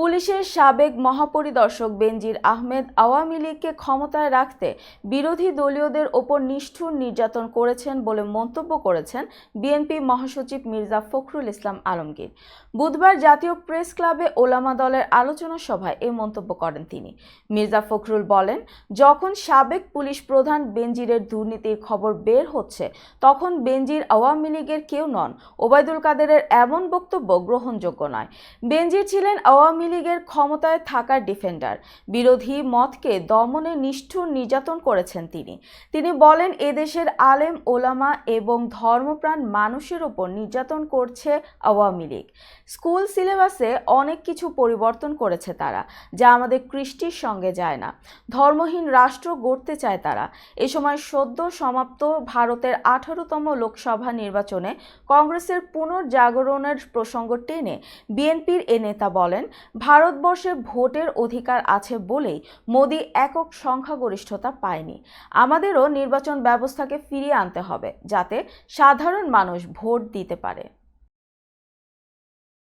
পুলিশের সাবেক মহাপরিদর্শক বেনজির আহমেদ আওয়ামী লীগকে ক্ষমতায় রাখতে বিরোধী দলীয়দের ওপর নিষ্ঠুর নির্যাতন করেছেন বলে মন্তব্য করেছেন বিএনপি মহাসচিব মির্জা ফখরুল ইসলাম আলমগীর। বুধবার জাতীয় প্রেস ক্লাবে ওলামা দলের আলোচনা সভায় এই মন্তব্য করেন তিনি। মির্জা ফখরুল বলেন, যখন সাবেক পুলিশ প্রধান বেনজিরের দুর্নীতির খবর বের হচ্ছে, তখন বেনজির আওয়ামী লীগের কেউ নন। ওবায়দুল কাদেরের এমন বক্তব্য গ্রহণযোগ্য নয়। বেনজির ছিলেন আওয়ামী লীগের ক্ষমতায় থাকার ডিফেন্ডার। বিরোধী মতকে দমনে নিষ্ঠুর নির্যাতন করেছেন তিনি। তিনি বলেন এদেশের আলেম, ওলামা এবং ধর্মপ্রাণ মানুষের ওপর নির্যাতন করছে আওয়ামী লীগ। স্কুল সিলেবাসে অনেক কিছু পরিবর্তন করেছে তারা, যা আমাদের কৃষ্টির সঙ্গে যায় না। ধর্মহীন রাষ্ট্র গড়তে চায় তারা। এ সময় সদ্য সমাপ্ত ভারতের আঠারোতম লোকসভা নির্বাচনে কংগ্রেসের পুনর্জাগরণের প্রসঙ্গ টেনে বিএনপির এ নেতা বলেন ভারতবর্ষে ভোটের অধিকার আছে বলেই মোদি একক সংখ্যাগরিষ্ঠতা পায়নি। আমাদেরও নির্বাচন ব্যবস্থাকে ফিরিয়ে আনতে হবে যাতে সাধারণ মানুষ ভোট দিতে পারে।